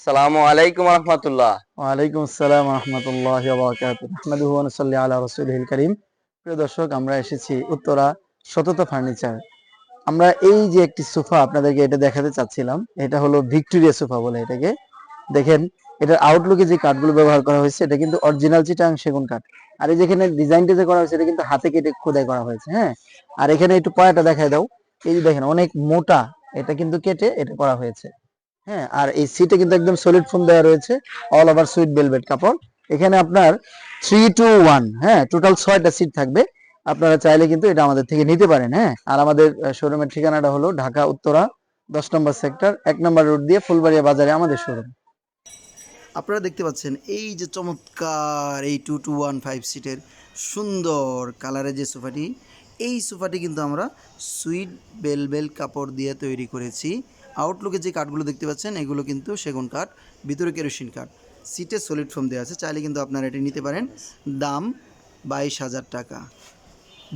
সালামু আলাইকুম রহমতুল্লাহ। ওয়ালাইকুম রহমতুল্লাহ করিম। প্রিয় দর্শক, আমরা এসেছি উত্তরা ফার্নিচার। আমরা এই যে একটি সোফা আপনাদেরকে এটা দেখাতে চাচ্ছিলাম, এটা হলো ভিক্টোরিয়া সোফা বলে এটাকে। দেখেন, এটার আউটলুকে যে কাঠগুলো ব্যবহার করা হয়েছে, এটা কিন্তু অরিজিনাল চিটাং সেগুন কাঠ। আর এই যেখানে ডিজাইনটা যে করা হয়েছে, এটা কিন্তু হাতে কেটে খোদাই করা হয়েছে হ্যাঁ? আর এখানে একটু পয়াটা দেখায় দাও। এই যে দেখেন, অনেক মোটা এটা কিন্তু কেটে এটা করা হয়েছে। হ্যাঁ আর এই সিটে কিন্তু একদম সলিড ফোম দেওয়া রয়েছে অল ওভার সুইট বেলভেট কাপড়। এখানে আপনার থ্রি টু ওয়ান হ্যাঁ টোটাল ছয়টা সিট থাকবে। আপনারা চাইলে কিন্তু এটা আমাদের থেকে নিতে পারেন হ্যাঁ। আর আমাদের শোরুমের ঠিকানাটা হলো ঢাকা, উত্তরা, দশ নম্বর সেক্টর এক নম্বর রোড দিয়ে ফুলবাড়িয়া বাজারে আমাদের শোরুম আপনারা দেখতে পাচ্ছেন, এই যে চমৎকার এই টু টু ওয়ান ফাইভ সিটের সুন্দর কালারের যে সোফাটি এই সোফাটি কিন্তু আমরা সুইট বেলবেল কাপড় দিয়ে তৈরি করেছি। আউটলুকে যে কাঠগুলো দেখতে পাচ্ছেন, এগুলো কিন্তু সেগুন কাঠ ভিতরে কেরোসিন কাঠ সিটে সলিড ফোম দেওয়া আছে, চাইলে কিন্তু আপনারা এটি নিতে পারেন। দাম বাইশ হাজার টাকা।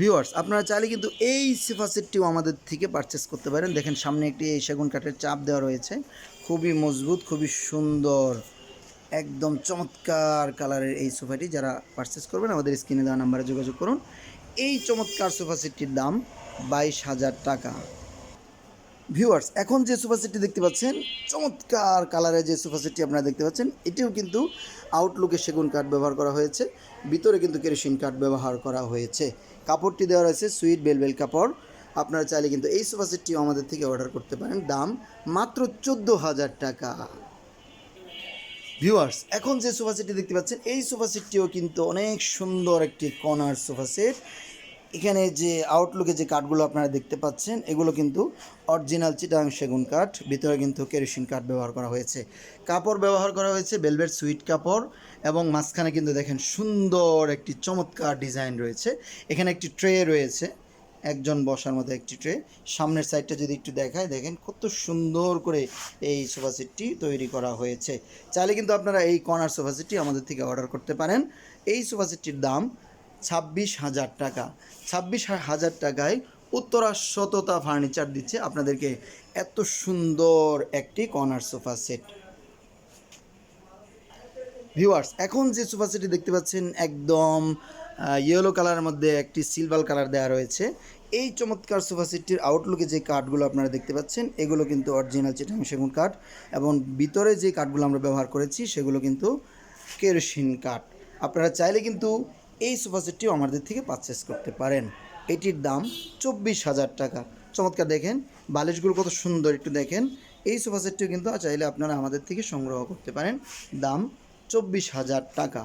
ভিউয়ার্স আপনারা চাইলে কিন্তু এই সোফা সেটটিও আমাদের থেকে পারচেস করতে পারেন। দেখেন, সামনে একটি এই সেগুন কাঠের চাপ দেওয়া রয়েছে। খুবই মজবুত, খুবই সুন্দর, একদম চমৎকার কালারের এই সোফাটি যারা পারচেস করবেন, আমাদের স্ক্রিনে দেওয়া নাম্বারে যোগাযোগ করুন। এই চমৎকার সোফা সেটটির দাম বাইশ হাজার টাকা। ভিউয়ার্স এখন যে সোফা সেটটি দেখতে পাচ্ছেন, চমৎকার কালারের যে সোফা সেটটি আপনারা দেখতে পাচ্ছেন, এটিও কিন্তু আউটলুকে সেগুন কাঠ ব্যবহার করা হয়েছে। ভিতরে কিন্তু কেরোসিন কাঠ ব্যবহার করা হয়েছে। কাপড়টি দেওয়া রয়েছে সুইট বেলবেল কাপড়। আপনারা চাইলে কিন্তু এই সোফা সেটটিও আমাদের থেকে অর্ডার করতে পারেন। দাম মাত্র চোদ্দ হাজার টাকা। ভিউয়ার্স এখন যে সোফা সেটটি দেখতে পাচ্ছেন, এই সোফা সেটটিও কিন্তু অনেক সুন্দর একটি কর্নার সোফা সেট এখানে যে আউটলুকে যে কাঠগুলো আপনারা দেখতে পাচ্ছেন, এগুলো কিন্তু অরিজিনাল চিটাং সেগুন কাঠ ভিতরে কিন্তু কেরোসিন কাঠ ব্যবহার করা হয়েছে। কাপড় ব্যবহার করা হয়েছে বেলভেট সুইট কাপড় এবং মাঝখানে কিন্তু দেখেন সুন্দর একটি চমৎকার ডিজাইন রয়েছে। এখানে একটি ট্রে রয়েছে, একজন বসার মতো একটি ট্রে সামনের সাইডটা যদি একটু দেখায়, দেখেন কত সুন্দর করে এই সোফা সেটটি তৈরি করা হয়েছে। চাইলে কিন্তু আপনারা এই কর্নার সোফা সেটটি আমাদের থেকে অর্ডার করতে পারেন। এই সোফা সেটটির দাম ছাব্বিশ হাজার টাকা। ছাব্বিশ হাজার টাকায় উত্তরা সততা ফার্নিচার দিচ্ছে আপনাদেরকে এত সুন্দর একটি কর্নার সোফা সেট। ভিউয়ার্স, এখন যে সোফা সেটটি দেখতে পাচ্ছেন একদম ইয়েলো কালারের মধ্যে একটি সিলভার কালার দেওয়া রয়েছে। এই চমৎকার সোফা সেটটির আউটলুকে যে কাঠগুলো আপনারা দেখতে পাচ্ছেন, এগুলো কিন্তু অরিজিনাল চিটাং সেগুন কাঠ এবং ভিতরে যে কাঠগুলো আমরা ব্যবহার করেছি, সেগুলো কিন্তু কেরোসিন কাঠ আপনারা চাইলে কিন্তু এই সোফা সেটটিও আমাদের থেকে পারচেস করতে পারেন। এটির দাম চব্বিশ হাজার টাকা। চমৎকার দেখেন, বালিশগুলো কত সুন্দর একটু দেখেন। এই সোফা সেটটিও কিন্তু চাইলে আপনারা আমাদের থেকে সংগ্রহ করতে পারেন। দাম চব্বিশ হাজার টাকা।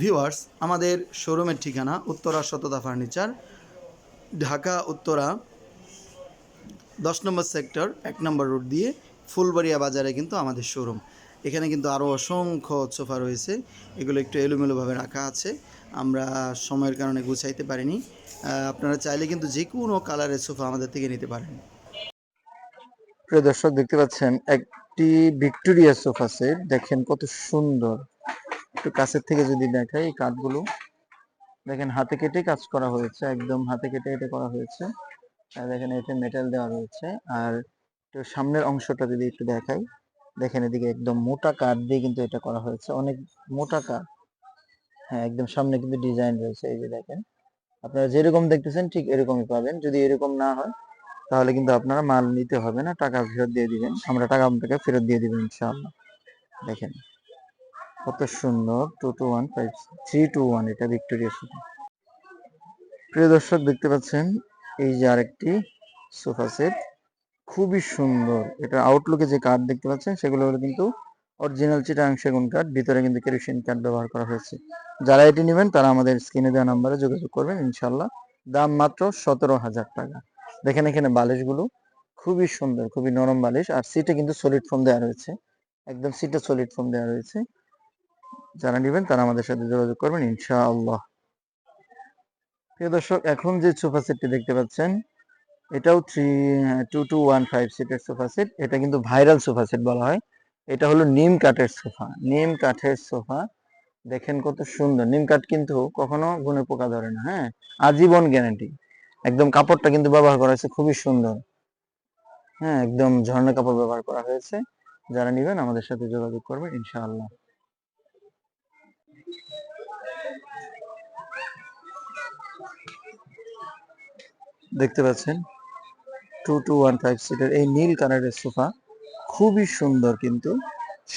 ভিউয়ার্স, আমাদের শোরুমের ঠিকানা উত্তরা সততা ফার্নিচার, ঢাকা উত্তরা, দশ নম্বর সেক্টর, এক নম্বর রোড দিয়ে ফুলবাড়িয়া বাজারে কিন্তু আমাদের শোরুম। এখানে কিন্তু আরও অসংখ্য সোফা রয়েছে। এগুলো একটু এলোমেলোভাবে রাখা আছে। আমরা সময়ের কারণে গুছাইতে পারিনি। আপনারা চাইলে কিন্তু যে কোনো কালারের সোফা আমাদের থেকে নিতে পারেন। প্রিয় দর্শক, দেখতে পাচ্ছেন, একটি ভিক্টোরিয়া সোফা সেট। দেখেন কত সুন্দর। একটু কাছের থেকে যদি দেখাই এই কাঠগুলো। দেখেন, হাতে কেটে কাজ করা হয়েছে। একদম হাতে কেটে কেটে করা হয়েছে। দেখেন, এতে মেটাল দেওয়া রয়েছে। আর সামনের অংশটা যদি একটু দেখাই। দেখেন এদিকে একদম মোটা কাঠ দিয়ে কিন্তু এটা করা হয়েছে। অনেক মোটা কাঠ। হ্যাঁ একদম সামনে কিন্তু ডিজাইন রয়েছে, এই যে দেখেন। আপনারা যেরকম দেখতেছেন ঠিক এরকমই পাবেন। যদি এরকম না হয়, তাহলে কিন্তু আপনারা মাল নিতে হবে না, টাকা ফেরত দিয়ে দিবেন। আমরা টাকা আপনাকে ফেরত দিয়ে দিবেন, ইনশাআল্লাহ। দেখেন কত সুন্দর two two one five three two one এটা ভিক্টোরিয়া সোফা প্রিয় দর্শক, দেখতে পাচ্ছেন, এই যে আরেকটি সোফা সেট। খুবই সুন্দর। এটা আউটলুকে যে কাঠ দেখতে পাচ্ছেন, সেগুলো হলো কিন্তু অরিজিনাল চিটাং সেগুন কাঠ ভিতরে কিন্তু কেরোসিন কাঠ ব্যবহার করা হয়েছে। যারা এটি নেবেন, তারা আমাদের স্ক্রিনে দেওয়া নাম্বারে যোগাযোগ করবেন ইনশাল্লাহ দাম মাত্র সতেরো হাজার টাকা। দেখেন এখানে বালিশগুলো খুবই সুন্দর, খুবই নরম বালিশ। আর সিটে কিন্তু সলিড ফোম দেওয়া রয়েছে। একদম সিটে সলিড ফোম দেওয়া রয়েছে। যারা নেবেন, তারা আমাদের সাথে যোগাযোগ করবেন, ইনশাআল্লাহ। প্রিয় দর্শক, এখন যে সোফা সেটটি দেখতে পাচ্ছেন এটাও three two two one five সিটের সোফা সেট এটা কিন্তু ভাইরাল সোফা সেট বলা হয়। এটা হলো নিম কাঠের সোফা নিম কাঠের সোফা দেখেন কত সুন্দর। নিম কাঠ কিন্তু কখনো গুনে পোকা ধরে না হ্যাঁ? আজীবন গ্যারান্টি একদম কাপড়টা কিন্তু ব্যবহার করা হয়েছে খুবই সুন্দর। হ্যাঁ একদম ঝর্ণা কাপড় ব্যবহার করা হয়েছে। যারা নেবেন আমাদের সাথে যোগাযোগ করবেন, ইনশাআল্লাহ। দেখতে পাচ্ছেন? সিটের এই নীল কালারের সোফা, খুবই সুন্দর কিন্তু।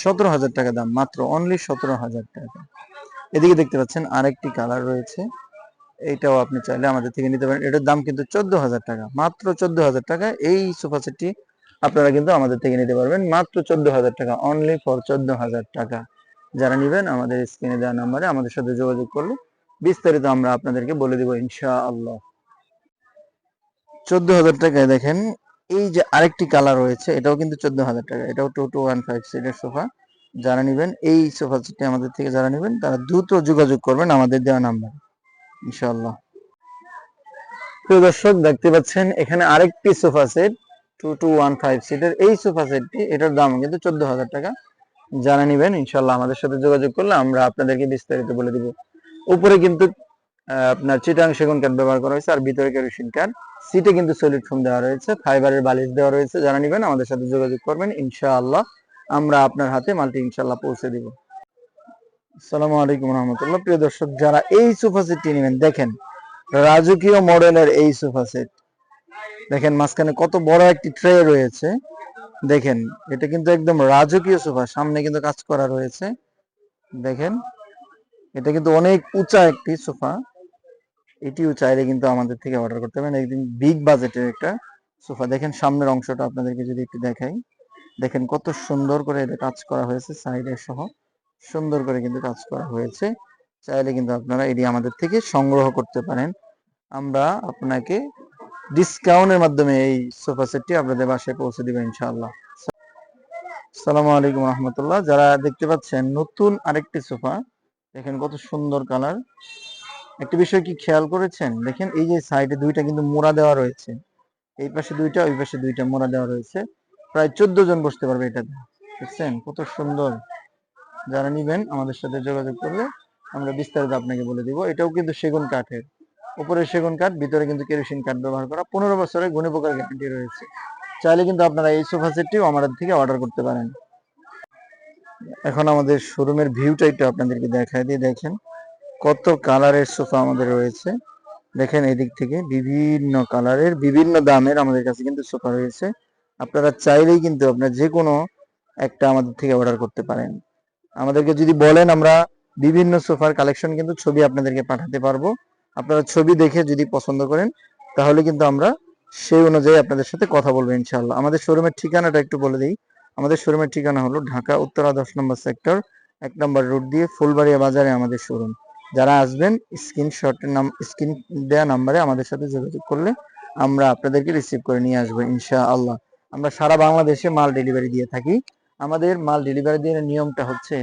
সতেরো হাজার টাকা দাম, মাত্র অনলি সতেরো হাজার টাকা। এদিকে দেখতে পাচ্ছেন আরেকটি কালার রয়েছে। এইটাও আপনি চাইলে আমাদের থেকে নিতে পারেন। এটার দাম কিন্তু চোদ্দ হাজার টাকা, মাত্র চোদ্দ হাজার টাকা। এই সোফা সেটটি আপনারা কিন্তু আমাদের থেকে নিতে পারবেন। মাত্র চোদ্দ হাজার টাকা অনলি ফর চোদ্দ হাজার টাকা। যারা নেবেন, আমাদের স্ক্রিনে দেওয়া নাম্বারে আমাদের সাথে যোগাযোগ করলে বিস্তারিত আমরা আপনাদেরকে বলে দিব ইনশা আল্লাহ চোদ্দ হাজার টাকায় দেখেন, এই যে আরেকটি কালার রয়েছে, এটাও কিন্তু চোদ্দ হাজার টাকা, এটাও টু টু ওয়ান ফাইভ সিটের সোফা, যারা নেবেন এই সোফা সেটটি আমাদের থেকে যারা নেবেন, তারা দ্রুত যোগাযোগ করবেন আমাদের দেওয়া নাম্বার, ইনশাআল্লাহ। প্রিয় দর্শক, দেখতে পাচ্ছেন, এখানে আরেকটি sofa set, two two one five সিটের এই সোফা সেটটি, এটার দাম কিন্তু চোদ্দ হাজার টাকা। যারা নেবেন ইনশাল্লাহ আমাদের সাথে যোগাযোগ করলে আমরা আপনাদেরকে বিস্তারিত বলে দিব। উপরে কিন্তু আপনার চিটাং সেগুন কাঠ ব্যবহার করা হয়েছে, আর ভিতরে কেরোসিন কাঠ সিটে কিন্তু সলিড ফোম দেওয়া রয়েছে, ফাইবারের বালিশ দেওয়া রয়েছে, যারা নেবেন আমাদের সাথে যোগাযোগ করবেন, ইনশাআল্লাহ। আমরা আপনার হাতে মালটি ইনশাআল্লাহ পৌঁছে দিব। আসসালামু আলাইকুম রহমতুল্লাহ। প্রিয় দর্শক, যারা এই সোফা সেটটি নেবেন, দেখেন, রাজকীয় মডেলের এই সোফা সেট। দেখেন, মাঝখানে কত বড় একটি ট্রে রয়েছে। দেখেন, এটা কিন্তু একদম রাজকীয় সোফা, সামনে কিন্তু কাজ করা রয়েছে। দেখেন, এটা কিন্তু অনেক উঁচা একটি সোফা। এটিও চাইলে কিন্তু আমাদের থেকে অর্ডার করতে পারেন। একদিন বিগ বাজেটের একটা সোফা দেখেন সামনের অংশটা আপনাদেরকে যদি একটু দেখাই। দেখেন কত সুন্দর করে এটা কাজ করা হয়েছে সাইডে সহ। সুন্দর করে কিন্তু কাজ করা হয়েছে। চাইলে কিন্তু আপনারা এটি আমাদের থেকে সংগ্রহ করতে পারেন। আমরা আপনাকে ডিসকাউন্টের মাধ্যমে এই সোফা সেটটি আপনাদের বাসায় পৌঁছে দিবেন ইনশাআল্লাহ। আসসালামু আলাইকুম রহমতুল্লাহ। যারা দেখতে পাচ্ছেন নতুন আরেকটি সোফা দেখেন কত সুন্দর কালার একটা বিষয় কি খেয়াল করেছেন? দেখেন এই যে সাইডে দুইটা কিন্তু মোড়া দেওয়া রয়েছে। এই পাশে দুইটা, ওই পাশে দুইটা মোড়া দেওয়া রয়েছে। প্রায় চোদ্দ জন বসতে পারবে এটাতে দেখছেন? কত সুন্দর। যারা নিবেন আমাদের সাথে যোগাযোগ করলে আমরা বিস্তারিত আপনাকে বলে দিব। এটাও কিন্তু সেগুন কাঠের। উপরে সেগুন কাঠ, ভিতরে কিন্তু কেরোসিন কাঠ ব্যবহার করা। পনেরো বছরের গুণে পোকার গ্যারান্টি রয়েছে। চাইলে কিন্তু আপনারা এই সোফা সেটটিও আমাদের থেকে অর্ডার করতে পারেন। এখন আমাদের শোরুমের ভিউটা একটু আপনাদেরকে দেখায় দিয়ে দেখেন। কত কালারের সোফা আমাদের রয়েছে। দেখেন এদিক থেকে বিভিন্ন কালারের, বিভিন্ন দামের আমাদের কাছে কিন্তু সোফা রয়েছে। আপনারা চাইলেই কিন্তু আপনার যে কোনো একটা আমাদের থেকে অর্ডার করতে পারেন। আমাদেরকে যদি বলেন আমরা বিভিন্ন সোফার কালেকশন কিন্তু ছবি আপনাদেরকে পাঠাতে পারব। আপনারা ছবি দেখে যদি পছন্দ করেন, তাহলে কিন্তু আমরা সেই অনুযায়ী আপনাদের সাথে কথা বলব ইনশাল্লাহ আমাদের শোরুমের ঠিকানাটা একটু বলে দিই। আমাদের শোরুমের ঠিকানা হলো ঢাকা, উত্তরা দশ নম্বর সেক্টর, এক নম্বর রোড দিয়ে ফুলবাড়িয়া বাজারে আমাদের শোরুম। যারা আসবেন স্ক্রিনশটের নাম স্ক্রিন দেওয়া নাম্বারে আমাদের সাথে যোগাযোগ করলে আমরা আপনাদেরকে রিসিভ করে নিয়ে আসব, ইনশাআল্লাহ। আমরা সারা বাংলাদেশে মাল ডেলিভারি দিয়ে থাকি। আমাদের মাল ডেলিভারি দেওয়ার নিয়মটা হচ্ছে,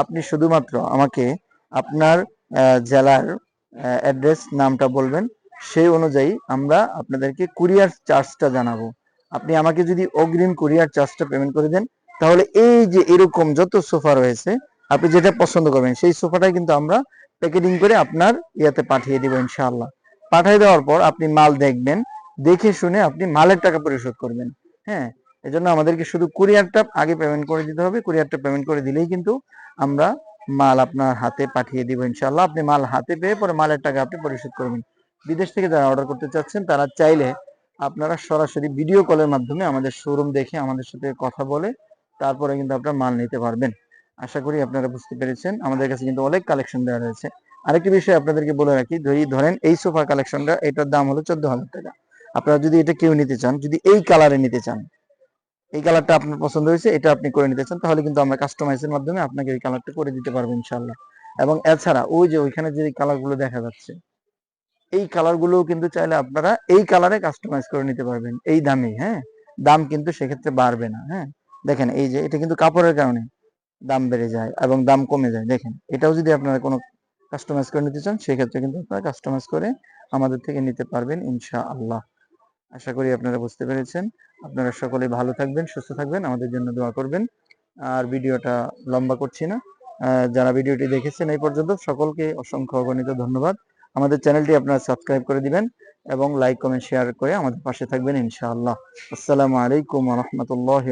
আপনি শুধুমাত্র আমাকে আপনার জেলার অ্যাড্রেস নামটা বলবেন, সেই অনুযায়ী আমরা আপনাদেরকে কুরিয়ার চার্জটা জানাব। আপনি আমাকে যদি অগ্রিম কুরিয়ার চার্জটা পেমেন্ট করে দেন, তাহলে এই যে এরকম যত সোফা রয়েছে, আপনি যেটা পছন্দ করবেন, সেই সোফাটাই কিন্তু আমরা প্যাকেটিং করে আপনার ইয়াতে পাঠিয়ে দিব ইনশাআল্লাহ। পাঠিয়ে দেওয়ার পর আপনি মাল দেখবেন, দেখে শুনে আপনি মালের টাকা পরিশোধ করবেন। হ্যাঁ এজন্য আমাদেরকে শুধু কুরিয়ারটা আগে পেমেন্ট করে দিতে হবে, কুরিয়ারটা পেমেন্ট করে দিলেই কিন্তু আমরা মাল আপনার হাতে পাঠিয়ে দিব ইনশাআল্লাহ। আপনি মাল হাতে পেয়ে পরে মালের টাকা আপনি পরিশোধ করবেন। বিদেশ থেকে যারা অর্ডার করতে চাচ্ছেন, তারা চাইলে আপনারা সরাসরি ভিডিও কলের মাধ্যমে আমাদের শোরুম দেখে আমাদের সাথে কথা বলে তারপরে কিন্তু আপনারা মাল নিতে পারবেন। আশা করি আপনারা বুঝতে পেরেছেন। আমাদের কাছে কিন্তু অনেক কালেকশন দেওয়া রয়েছে। আরেকটি বিষয় আপনাদেরকে বলে রাখি, ধরি, ধরেন এই সোফা কালেকশনটা এটার দাম হলো চোদ্দ হাজার টাকা। আপনারা যদি এটা কেউ নিতে চান, যদি এই কালারে নিতে চান, এই কালারটা আপনার পছন্দ হয়েছে, এটা আপনি করে নিতে চান, তাহলে কিন্তু আমরা কাস্টমাইজের মাধ্যমে আপনাকে এই কালারটা করে দিতে পারব ইনশাল্লাহ এবং এছাড়া ওই যে ওইখানে যে কালারগুলো দেখা যাচ্ছে, এই কালারগুলো কিন্তু চাইলে আপনারা এই কালারে কাস্টমাইজ করে নিতে পারবেন। এই দামে হ্যাঁ? দাম কিন্তু সেক্ষেত্রে বাড়বে না হ্যাঁ? দেখেন, এই যে এটা কিন্তু কাপড়ের কারণে। দাম বেড়ে যায় এবং দাম কমে যায়। দেখেন, এটাও যদি আপনারা কোনো কাস্টমাইজ করে নিতে চান, সেক্ষেত্রে কিন্তু আপনারা কাস্টমাইজ করে আমাদের থেকে নিতে পারবেন ইনশা আল্লাহ আশা করি আপনারা বুঝতে পেরেছেন। আপনারা সকলে ভালো থাকবেন, সুস্থ থাকবেন, আমাদের জন্য দোয়া করবেন। আর ভিডিওটা লম্বা করছি না। যারা ভিডিওটি দেখেছেন এই পর্যন্ত সকলকে অসংখ্য অগণিত ধন্যবাদ। আমাদের চ্যানেলটি আপনারা সাবস্ক্রাইব করে দিবেন এবং লাইক কমেন্ট শেয়ার করে আমাদের পাশে থাকবেন ইনশাআল্লাহ। আসসালামু আলাইকুম রহমতুল্লাহ